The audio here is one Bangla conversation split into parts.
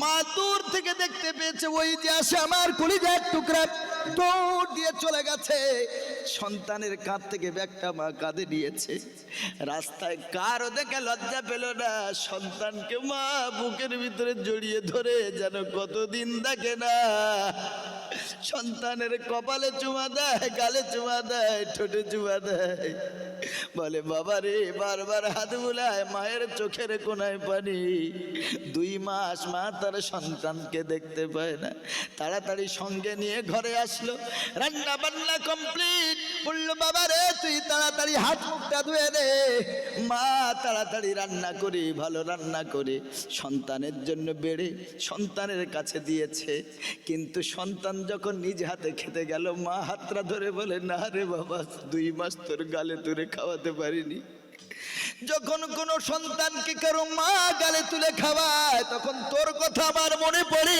মা দূর থেকে দেখতে পেয়েছে, ওই যে আসে আমার কলিজার টুকরা দৌড় দিয়ে চলে গেছে। সন্তানের কাঁধ থেকে ব্যাগটা মা কাঁধে নিয়েছে। রাস্তায় কারও দেখে লজ্জা পেল না, সন্তানকে মা বুকের ভিতরে জড়িয়ে ধরে যেন কতদিন দেখে না। সন্তানের কপালে চুমা দেয়, গালে চুমা দেয়, ঠোঁটে চুমা দেয়। বলে, বাবা রে, বারবার হাত বুলায়, মায়ের চোখের কোনায় পানি। দুই মাস মা তার সন্তানকে দেখতে পায় না। তাড়াতাড়ি সঙ্গে নিয়ে ঘরে আসলো। রান্না বান্না কমপ্লিট। বলল, বাবা রে, তুই তাড়াতাড়ি হাত মুখটা ধুয়ে দে মা তাড়াতাড়ি রান্না করি, ভালো রান্না করে। সন্তানের জন্য বেড়ে সন্তানের কাছে দিয়েছে। কিন্তু সন্তান যখন নিজ হাতে খেতে গেল, মা হাতটা ধরে বলে, না রে বাবা, দুই মাস তোর গালে তুলে খাওয়াতে পারিনি। যখন কোনো সন্তানকে কারও মা গালে তুলে খাওয়ায়, তখন তোর কথা আমার মনে পড়ে।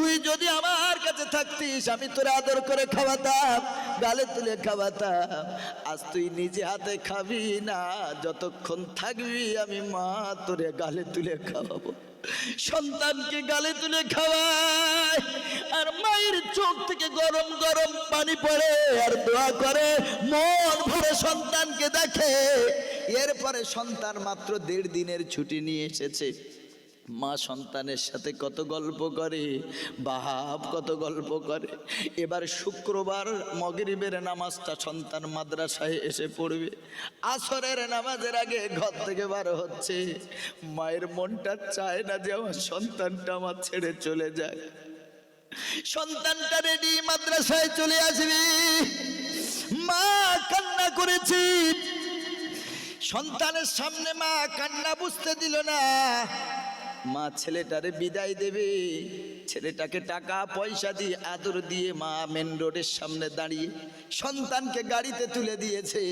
তুই যদি আমার কাছে থাকতিস, আমি তোর আদর করে খাওয়াতাম, গালে তুলে খাওয়াতাম। আজ তুই নিজে হাতে খাবি না, যতক্ষণ থাকবি আমি মা তোরে গালে তুলে খাওয়াবো। সন্তানকে গালে তুলে খাওয়ায় আর মায়ের চোখ থেকে গরম গরম পানি পড়ে, আর দোয়া করে, মন ভরে সন্তানকে দেখে। এরপরে সন্তান মাত্র দেড় দিনের ছুটি নিয়ে এসেছে। মা সন্তানের সাথে কত গল্প করে বাহাব কত গল্প করে। এবার শুক্রবার মগরিবের নামাজটা সন্তান মাদ্রাসায় এসে পড়বে। আসরের নামাজের আগে ঘর থেকে বার হচ্ছে। মায়ের মনটা চায় না যে আমার সন্তানটা আমার ছেড়ে চলে যায়। সন্তানটা রেডি, মাদ্রাসায় চলে আসবি। মা কান্না করেছি। সন্তানের সামনে মা কান্না বুঝতে দিল না। মা ছেলেটারে বিদায় দেবে। ছেলেটাকে টাকা পয়সা দিয়ে আদর দিয়ে মা মেন রোডের সামনে দাঁড়িয়ে সন্তানকে গাড়িতে তুলে দিয়েছে।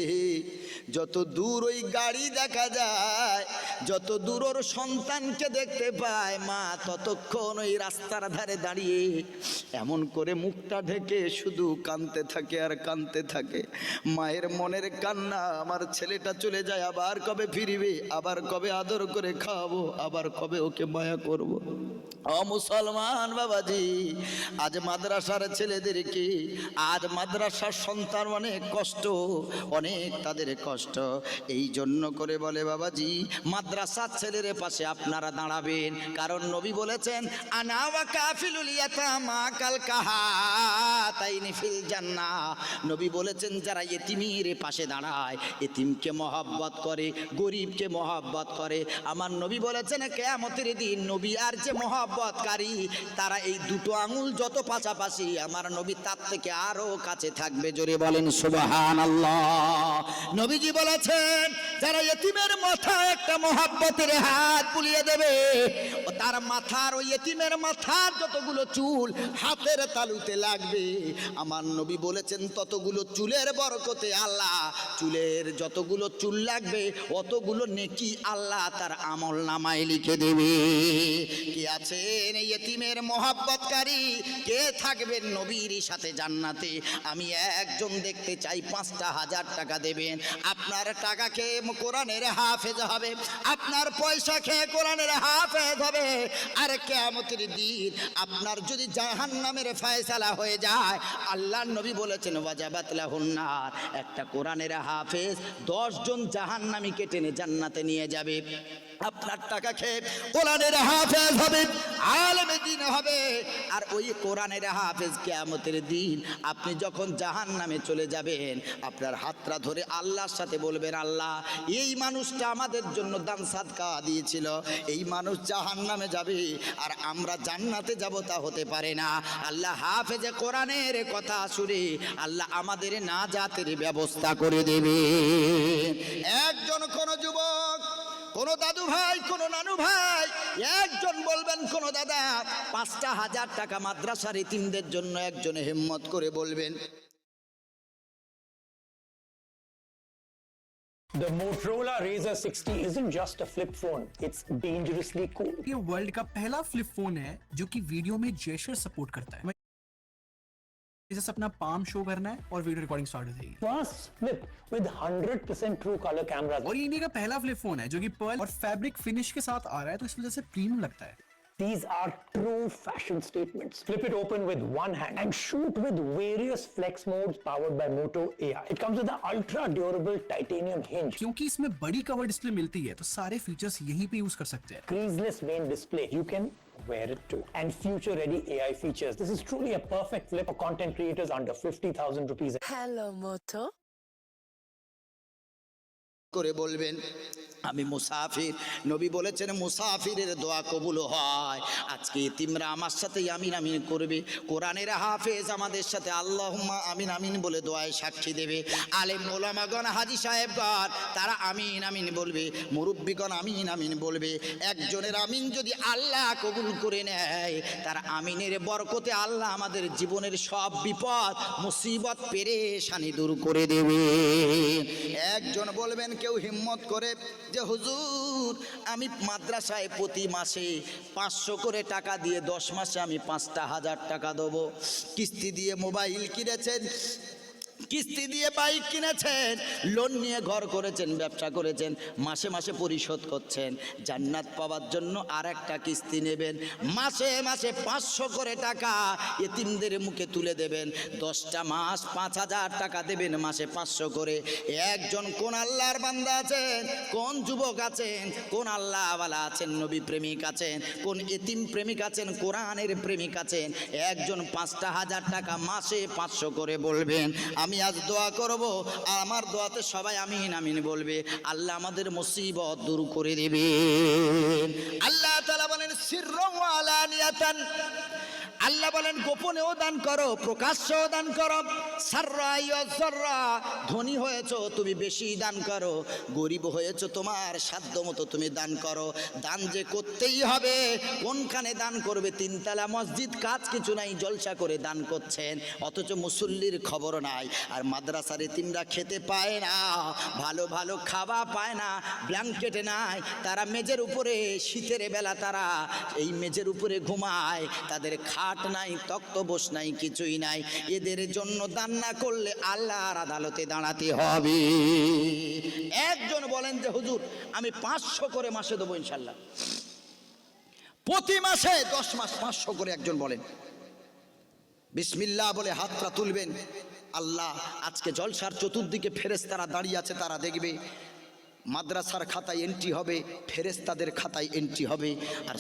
যত দূর ওই গাড়ি দেখা যায়, যত দূর ওর সন্তানকে দেখতে পায়, মা ততক্ষণ ওই রাস্তার ধারে দাঁড়িয়ে এমন করে মুখটা ঢেকে শুধু কানতে থাকে আর কানতে থাকে মায়ের মনের কান্না, আমার ছেলেটা চলে যায়, আবার কবে ফিরিবে, আবার কবে আদর করে খাওয়াবো, আবার কবে ওকে মায়া করব। মুসলমান বাবাজি, আজ মাদ্রাসার ছেলেদেরকে, আজ মাদ্রাসার সন্তান অনেক কষ্ট, অনেক তাদের কষ্ট এই জন্য করে বলে বাবাজি মাদ্রাসার ছেলের পাশে আপনারা দাঁড়াবেন। কারণ নবী বলেছেন, আনা ওয়া কাফিলুল ইয়াতামা কাল কাহাতাইনি ফিল নবী বলেছেন, যারা এতিমের পাশে দাঁড়ায়, এতিমকে মহাব্বত করে, গরিবকে মহাব্বত করে। আমার নবী বলেছেন, কেয়ামতের দিন নবী আর যে মহাব্বতকারী, তারা এই দুটো আঙুল যত পাশাপাশি, আমার নবী তার থেকে আরও কাছে থাকবে। জোরে বলেন সুবাহান আল্লাহ নবীজি বলেছেন? যারা এতিমের মাথায় একটা মহাব্বতের হাত বুলিয়ে দেবে, ও তার মাথার ওই এতিমের মাথার যতগুলো চুল হাতের তালুতে লাগবে। আমার নবী বলেছেন, ততগুলো চুলের বরকতে আল্লাহ, চুলের যতগুলো চুল লাগবে, অতগুলো নেকি আল্লাহ তার আমল নামায় লিখে দেবে। কি আছেন এতিমের মহাব্বতকারী কে থাকবেন নবীর সাথে জান্নাতে? আমি একজন দেখতে চাই, পাঁচটা হাজার টাকা দেবেন। আপনার টাকা খেয়ে কোরআনের হাফেজ হবে। আপনার পয়সা খেয়ে কোরআনের হাফেজ হবে। আর কেমতের দিন আপনার যদি জাহান নামের ফয়সালা হয়ে যায় আল্লাহ নবী বলেছেন ওয়াজাবাতলাহুন্নার একটা কোরআনের হাফেজ দশজন জাহান নামীকে টেনে জান্নাতে নিয়ে যাবে। আপনার টাকা খেয়ে কোরআনের হাফেজ হবে। আলমে দিন হবে। আর ওই কোরআনের হাফেজ কেয়ামতের দিন আপনি যখন জাহান নামে চলে যাবেন, আপনার হাতটা ধরে আল্লাহর সাথে বলবেন, আল্লাহ, এই মানুষটা আমাদের জন্য দান সাদকা দিয়েছিল। এই মানুষ জাহান নামে যাবে আর আমরা জান্নাতে যাব তা হতে পারে না। আল্লাহ হাফেজে কোরআনের কথা শুনে আল্লাহ আমাদের না জাতের ব্যবস্থা করে দেবে একজন কোন যুবক কোন দাদু ভাই কোন নানু ভাই একজন বলবেন কোন দাদা পাঁচটা হাজার টাকা মাদ্রাসার ইতিমদের জন্য একজন হিম্মত করে বলবেন The Motorola Razr 60 isn't just a flip phone, it's dangerously cool. ये वर्ल्ड का पहला फ्लिप फोन है जो कि वीडियो में जेशर सपोर्ट करता है जैसे अपना पाम शो करना है और वीडियो रिकॉर्डिंग स्टार्ट हो जाएगी। Flip with 100% true colour camera और ये इंडिया का पहला फ्लिप फ़ोन है जो कि पर्ल और फैब्रिक फिनिश के साथ आ रहा है तो इस वजह से प्रीमियम लगता है। These are true fashion statements. Flip it open with one hand and shoot with various flex modes powered by Moto AI. It comes with an ultra durable titanium hinge, क्योंकि इसमें बड़ी कवर डिस्प्ले मिलती है तो सारे फीचर्स यहीं पे यूज कर सकते हैं creaseless main display. You can wear it too. And future ready AI features. This is truly a perfect flip for content creators under 50,000 rupees. Hello, Moto. করে বলবেন আমি মুসাফির। নবী বলেছেন, মুসাফিরের দোয়া কবুল হয়। আজকে তিমরা আমার সাথে আমিন আমিন করবে। কোরআনের হাফেজ আমাদের সাথে আল্লাহ আমিন আমিন বলে দোয়ায় সাক্ষী দেবে। আলেম ওলামাগণ, হাজি সাহেবগণ, তারা আমিন আমিন বলবে। মুরব্বীগণ আমিন আমিন বলবে। একজনের আমিন যদি আল্লাহ কবুল করে নেয়, তার আমিনের বরকতে আল্লাহ আমাদের জীবনের সব বিপদ, মুসিবত, পেরেশানি দূর করে দেবে। একজন বলবেন, কেউ হিম্মত করে যে হুজুর, আমি মাদ্রাসায় প্রতি মাসে পাঁচশো করে টাকা দিয়ে দশ মাসে আমি পাঁচটা হাজার টাকা দেবো। কিস্তি দিয়ে মোবাইল কিনেছেন কিস্তি দিয়ে বাইক কিনেছেন লোন নিয়ে ঘর করেছেন, ব্যবসা করেছেন, মাসে মাসে পরিশোধ করছেন, জান্নাত পাওয়ার জন্য আর একটা কিস্তি নেবেন, মাসে মাসে পাঁচশো করে টাকা এতিমদের মুখে তুলে দেবেন, দশটা মাস পাঁচ হাজার টাকা দেবেন, মাসে পাঁচশো করে। একজন কোন আল্লাহর বান্দা আছেন, কোন যুবক আছেন, কোন আল্লাহওয়ালা আছেন, নবী প্রেমিক আছেন, কোন এতিম প্রেমিক আছেন, কোরআনের প্রেমিক আছেন, একজন পাঁচটা হাজার টাকা মাসে পাঁচশো করে বলবেন, আমি আজ দোয়া করব, আর আমার দোয়াতে সবাই আমিন আমিন বলবে। আল্লাহ আমাদের মুসিবত দূর করে দেবে আল্লাহ তালা বলেন, সিররম ওয়া আলানিয়াতান। আল্লাহ বলেন, গোপনেও দান করো, প্রকাশ্যও দান করো। সাররা, ধনী হয়েছো, তুমি বেশি দান করো। গরিব হয়েছো, তোমার সাধ্য মতো তুমি দান করো। দান যে করতেই হবে, কোনখানে দান করবে তিনতলা মসজিদ? কাজ কিছু নাই, জলসা করে দান করছেন। অথচ মুসল্লির খবর নাই, আর মাদ্রাসার তিনরা খেতে পায় না, ভালো ভালো খাওয়া পায় না, ব্ল্যাঙ্কেটে নাই। তারা মেজের উপরে, শীতের বেলা তারা এই মেজের উপরে ঘুমায়। তাদের খাট নাই তক্তবোস নাই, কিছুই নাই। এদের জন্য দান না করলে আল্লাহর আদালতে দাঁড়াতে হবে। একজন বলেন যে, হুজুর, আমি পাঁচশো করে মাসে দেবো ইনশাল্লাহ। প্রতি মাসে দশ মাস পাঁচশো করে একজন বলেন। বিসমিল্লাহ বলে হাতটা তুলবেন। আল্লাহ, আজকে জলসার চতুর্দিকে ফেরেস তারা দাঁড়িয়ে আছে, তারা দেখবে মাদ্রাসার খাতায় এন্ট্রি হবে ফেরেস্তাদের খাতায় এন্ট্রি হবে, আর